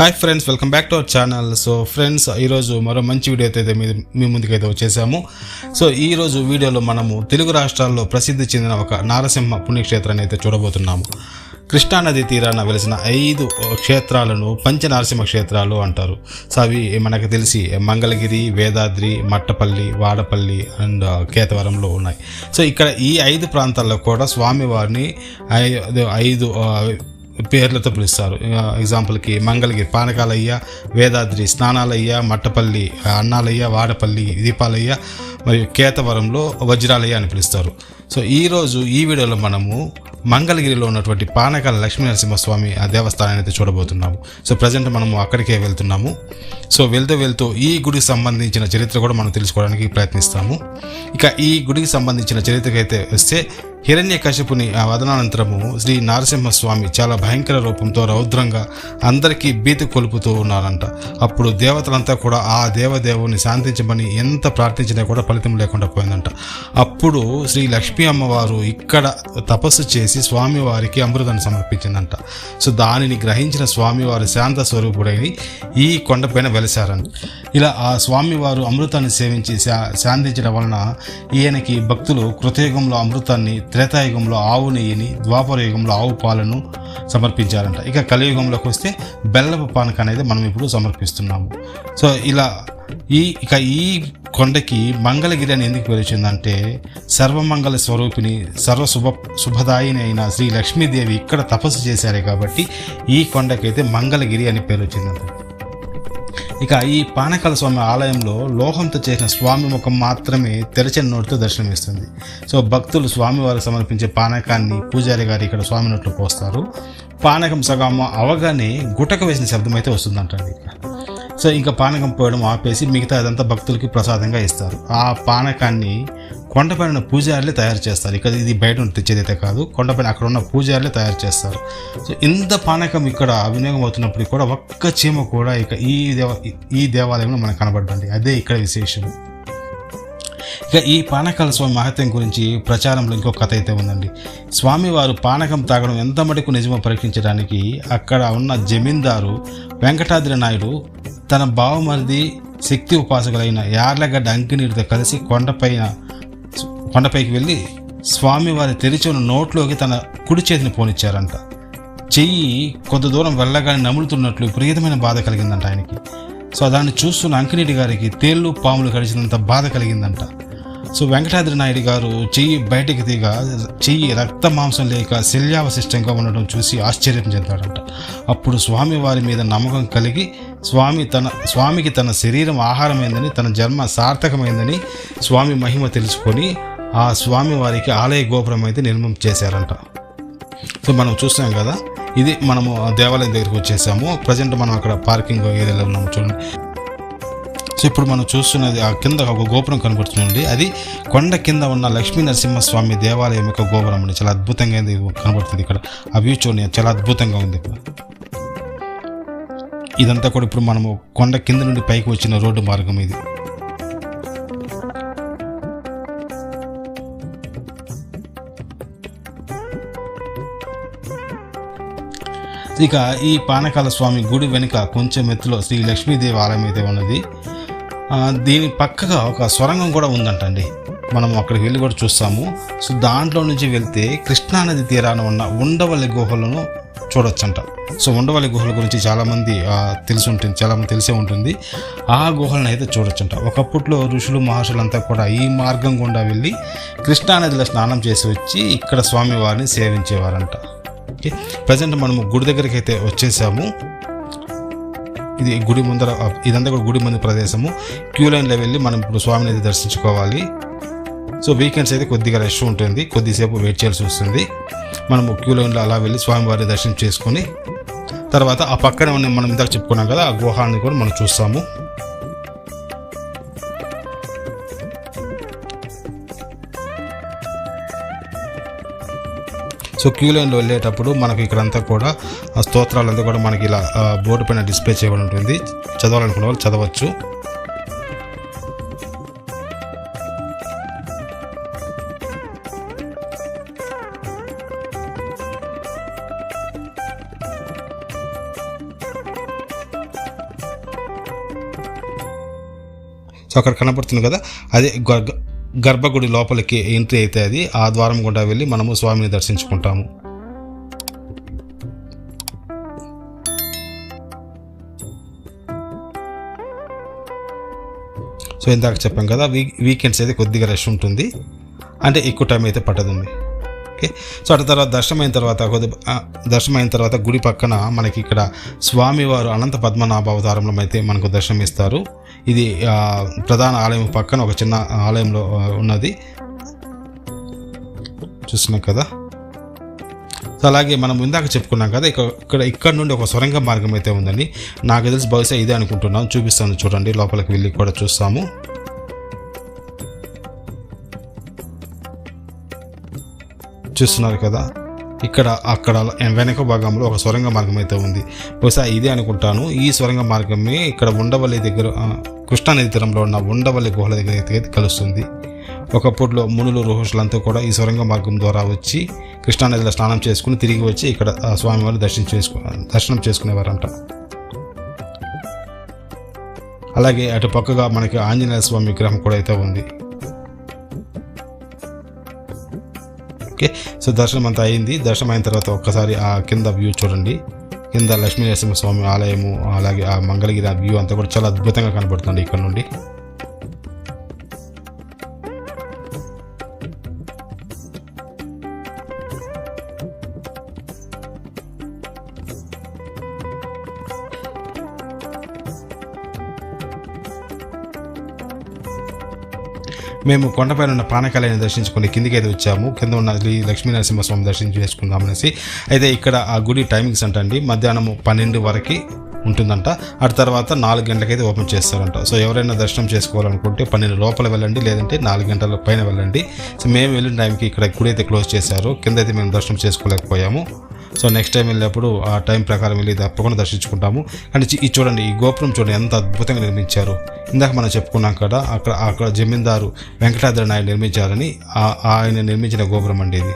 Hi friends welcome back to our channel. So friends ఈరోజు మరో మంచి వీడియో అయితే మీ మీ ముందుకైతే వచ్చేసాము. సో ఈరోజు వీడియోలో మనము తెలుగు రాష్ట్రాల్లో ప్రసిద్ధి చెందిన ఒక నారసింహ పుణ్యక్షేత్రాన్ని అయితే చూడబోతున్నాము. కృష్ణానది తీరాన వెలిసిన ఐదు క్షేత్రాలను పంచనారసింహ క్షేత్రాలు అంటారు. సో అవి మనకు తెలిసి మంగళగిరి వేదాద్రి మట్టపల్లి వాడపల్లి అండ్ కేతవరంలో ఉన్నాయి. సో ఇక్కడ ఈ ఐదు ప్రాంతాల్లో కూడా స్వామివారిని ఐదు పేర్లతో పిలుస్తారు. ఎగ్జాంపుల్కి మంగళగిరి పానకాలయ్య వేదాద్రి స్నానాలయ్య మట్టపల్లి అన్నాలయ్య వాడపల్లి దీపాలయ్య మరియు కేతవరంలో వజ్రాలయ్య అని పిలుస్తారు. సో ఈరోజు ఈ వీడియోలో మనము మంగళగిరిలో ఉన్నటువంటి పానకాల లక్ష్మీ నరసింహస్వామి ఆ దేవస్థానాన్ని అయితే చూడబోతున్నాము. సో ప్రజెంట్ మనము అక్కడికే వెళ్తున్నాము. సో వెళ్తూ వెళ్తూ ఈ గుడికి సంబంధించిన చరిత్ర కూడా మనం తెలుసుకోవడానికి ప్రయత్నిస్తాము. ఇక ఈ గుడికి సంబంధించిన చరిత్రకైతే వస్తే హిరణ్యకశిపుని ఆ వదనానంతరము శ్రీ నరసింహస్వామి చాలా భయంకర రూపంతో రౌద్రంగా అందరికీ భీతి కొలుపుతూ ఉన్నారంట. అప్పుడు దేవతలంతా కూడా ఆ దేవదేవుని శాంతించమని ఎంత ప్రార్థించినా కూడా ఫలితం లేకుండా పోయిందంట. అప్పుడు శ్రీ లక్ష్మీ అమ్మవారు ఇక్కడ తపస్సు చేసి స్వామివారికి అమృతాన్ని సమర్పించిందంట. సో దానిని గ్రహించిన స్వామివారు శాంత స్వరూపుడైని ఈ కొండపైన వెలిశారంట ఇలా ఆ స్వామివారు అమృతాన్ని సేవించి శా- శాంతించడం వలన ఈయనకి భక్తులు కృతయుగంలో అమృతాన్ని త్రేతాయుగంలో ఆవు నెయ్యిని ద్వాపర యుగంలో ఆవు పాలను సమర్పించారంట. ఇక కలియుగంలోకి వస్తే బెల్లపు పానక అనేది మనం ఇప్పుడు సమర్పిస్తున్నాము. సో ఇలా ఈ ఇక ఈ కొండకి మంగళగిరి అని ఎందుకు పేరు వచ్చిందంటే సర్వమంగళ స్వరూపిణి సర్వ శుభ శుభదాయిని అయిన శ్రీ లక్ష్మీదేవి ఇక్కడ తపస్సు చేశారే కాబట్టి ఈ కొండకైతే మంగళగిరి అని పేరు వచ్చిందంట. ఇక ఈ పానకాల స్వామి ఆలయంలో లోహంతో చేసిన స్వామి ముఖం మాత్రమే తెరచిన నోటితో దర్శనమిస్తుంది. సో భక్తులు స్వామివారికి సమర్పించే పానకాన్ని పూజారి గారు ఇక్కడ స్వామి నోట్లో పోస్తారు. పానకం సగం అవగానే గుటక వేసిన శబ్దం అయితే వస్తుందంటండి ఇక్కడ. సో ఇంకా పానకం పోయడం ఆపేసి మిగతా అదంతా భక్తులకి ప్రసాదంగా ఇస్తారు. ఆ పానకాన్ని కొండపైన ఉన్న పూజారులే తయారు చేస్తారు. ఇక్కడ ఇది బయట తెచ్చేదైతే కాదు కొండపైన అక్కడ ఉన్న పూజారులే తయారు చేస్తారు. సో ఇంత పానకం ఇక్కడ వినియోగం అవుతున్నప్పుడు కూడా ఒక్క చీమ కూడా ఇక ఈ దేవ ఈ దేవాలయంలో మనకు కనబడ్డండి అదే ఇక్కడ విశేషం. ఇక ఈ పానకాల స్వామి మహత్యం గురించి ప్రచారంలో ఇంకో కథ అయితే ఉందండి. స్వామివారు పానకం తాగడం ఎంత మటుకు నిజమో పరీక్షించడానికి అక్కడ ఉన్న జమీందారు వెంకటాద్రి నాయుడు తన బావమరిది శక్తి ఉపాసకులైన యార్లగడ్డ అంకినీటితో కలిసి కొండపైన కొండపైకి వెళ్ళి స్వామివారి తెరిచి ఉన్న నోట్లోకి తన కుడి చేతిని పోనిచ్చారంట. చెయ్యి కొంత దూరం వెళ్ళగానే నములుతున్నట్లు విపరీతమైన బాధ కలిగిందంట ఆయనకి. సో దాన్ని చూస్తున్న అంకినీటి గారికి తేళ్ళు పాములు కడిచినంత బాధ కలిగిందంట. సో వెంకటాద్రి నాయుడు గారు చెయ్యి బయటికి తీగ చెయ్యి రక్త మాంసం లేక శల్యావశిష్టంగా ఉండడం చూసి ఆశ్చర్యం చెందాడంట. అప్పుడు స్వామి వారి మీద నమ్మకం కలిగి స్వామి తన స్వామికి తన శరీరం ఆహారమైందని తన జన్మ సార్థకమైందని స్వామి మహిమ తెలుసుకొని ఆ స్వామి వారికి ఆలయ గోపురం అయితే నిర్మం చేశారంట. సో మనం చూస్తాం కదా ఇది మనము దేవాలయం దగ్గరికి వచ్చేసాము. ప్రజెంట్ మనం అక్కడ పార్కింగ్ ఏరియాలో ఉన్నాము చూడండి. సో ఇప్పుడు మనం చూస్తున్నది ఆ కింద ఒక గోపురం కనబడుతుంది అది కొండ కింద ఉన్న లక్ష్మీ నరసింహస్వామి దేవాలయం యొక్క గోపురం అండి. చాలా అద్భుతంగా ఇది కనబడుతుంది ఇక్కడ. ఆ వ్యూ చూడండి చాలా అద్భుతంగా ఉంది. ఇక్కడ ఇదంతా కూడా ఇప్పుడు మనము కొండ కింద నుండి పైకి వచ్చిన రోడ్డు మార్గం ఇది. ఇక ఈ పానకాల స్వామి గుడి వెనుక కొంచెం ఎత్తులో శ్రీ లక్ష్మీదేవి ఆలయం అయితే ఉన్నది. దీని పక్కగా ఒక సొరంగం కూడా ఉందంటండి. మనం అక్కడికి వెళ్ళి కూడా చూస్తాము. సో దాంట్లో నుంచి వెళ్తే కృష్ణానది తీరాన ఉన్న ఉండవల్లి గుహలను చూడొచ్చంట. సో ఉండవల్లి గుహల గురించి చాలామంది తెలిసి ఉంటుంది చాలామంది తెలిసే ఉంటుంది. ఆ గుహలను అయితే చూడొచ్చంట. ఒకప్పట్లో ఋషులు మహర్షులంతా కూడా ఈ మార్గం గుండా వెళ్ళి కృష్ణానదిలో స్నానం చేసి వచ్చి ఇక్కడ స్వామివారిని సేవించేవారంట. ఓకే? ప్రజెంట్ మనము గుడి దగ్గరికి అయితే వచ్చేసాము. ఇది గుడి ముందర ఇదంతా కూడా గుడి ముందు ప్రదేశము. క్యూ లైన్లో వెళ్ళి మనం ఇప్పుడు స్వామిని అయితే దర్శించుకోవాలి. సో వీకెండ్స్ అయితే కొద్దిగా రష్ ఉంటుంది. కొద్దిసేపు వెయిట్ చేయాల్సి వస్తుంది. మనము క్యూ లైన్లో అలా వెళ్ళి స్వామివారిని దర్శనం చేసుకొని తర్వాత ఆ పక్కనే ఉన్న మనం ఇందాక చెప్పుకున్నాం కదా ఆ గుహాన్ని కూడా మనం చూస్తాము. సో క్యూ లైన్లో వెళ్ళేటప్పుడు మనకు ఇక్కడంతా కూడా స్తోత్రాలంతా కూడా మనకి ఇలా బోర్డు పైన డిస్ప్లే చేయబడి ఉంటుంది. చదవాలనుకున్న వాళ్ళు చదవచ్చు. సో అక్కడ కనపడుతుంది కదా? అదే గర్భగుడి లోపలికి ఎంట్రీ అయితే అది. ఆ ద్వారం గుండా వెళ్ళి మనము స్వామిని దర్శించుకుంటాము. సో ఇందాక చెప్పాం కదా వీ వీకెండ్స్ అయితే కొద్దిగా రష్ ఉంటుంది. అంటే ఎక్కువ టైం అయితే పట్టదుంది. ఓకే? సో అటు తర్వాత దర్శనం అయిన తర్వాత కొద్ది దర్శనం అయిన తర్వాత గుడి పక్కన మనకి ఇక్కడ స్వామివారు అనంత పద్మనాభ అవతారంలో అయితే మనకు దర్శనం ఇస్తారు ఇది ప్రధాన ఆలయం పక్కన ఒక చిన్న ఆలయంలో ఉన్నది. చూస్తున్నాం కదా. సో అలాగే మనం ఇందాక చెప్పుకున్నాం కదా ఇక ఇక్కడ ఇక్కడ నుండి ఒక సొరంగ మార్గం అయితే ఉందండి. నాకు తెలిసి బహుశా ఇదే అనుకుంటున్నాం. చూపిస్తాను చూడండి లోపలికి వెళ్ళి కూడా చూస్తాము. చూస్తున్నారు కదా ఇక్కడ అక్కడ వెనక భాగంలో ఒక సొరంగ మార్గం అయితే ఉంది. బహుశా ఇదే అనుకుంటాను. ఈ సొరంగ మార్గమే ఇక్కడ ఉండవల్లి దగ్గర కృష్ణానది తీరంలో ఉన్న ఉండవల్లి గుహల దగ్గర అయితే కలుస్తుంది. ఒకప్పుడులో మునులు రుహుషులంతా కూడా ఈ సొరంగ మార్గం ద్వారా వచ్చి కృష్ణానదిలో స్నానం చేసుకుని తిరిగి వచ్చి ఇక్కడ ఆ స్వామివారిని దర్శనం చేసుకు దర్శనం చేసుకునేవారంట. అలాగే అటు పక్కగా మనకి ఆంజనేయ స్వామి విగ్రహం కూడా అయితే ఉంది. ఓకే సో దర్శనం అంతా అయింది. దర్శనం అయిన తర్వాత ఒక్కసారి ఆ కింద వ్యూ చూడండి. కింద లక్ష్మీ నరసింహస్వామి ఆలయము అలాగే ఆ మంగళగిరి ఆ వ్యూ అంతా కూడా చాలా అద్భుతంగా కనబడుతుంది ఇక్కడ నుండి. మేము కొండపైన ఉన్న పానకాలయాన్ని దర్శించుకుని కిందికి అయితే వచ్చాము. కింద ఉన్న లక్ష్మీ నరసింహస్వామి దర్శనం చేసుకుందాం అనేసి అయితే ఇక్కడ ఆ గుడి టైమింగ్స్ అంటండి మధ్యాహ్నం పన్నెండు వరకు ఉంటుందంట. అటు తర్వాత నాలుగు గంటలకైతే ఓపెన్ చేస్తారంట. సో ఎవరైనా దర్శనం చేసుకోవాలనుకుంటే పన్నెండు లోపల వెళ్ళండి లేదంటే నాలుగు గంటల పైన వెళ్ళండి. సో మేము వెళ్ళిన టైంకి ఇక్కడ గుడి అయితే క్లోజ్ చేశారు. కింద అయితే మేము దర్శనం చేసుకోలేకపోయాము. సో నెక్స్ట్ టైం వెళ్ళినప్పుడు ఆ టైం ప్రకారం వెళ్ళి తప్పకుండా దర్శించుకుంటాము. కానీ ఇది చూడండి ఈ గోపురం చూడండి ఎంత అద్భుతంగా నిర్మించారు. ఇందాక మనం చెప్పుకున్నాం కదా అక్కడ అక్కడ జమీందారు వెంకటాద్రి నాయుడు నిర్మించారని ఆ- ఆయన నిర్మించిన గోపురం అండి ఇది.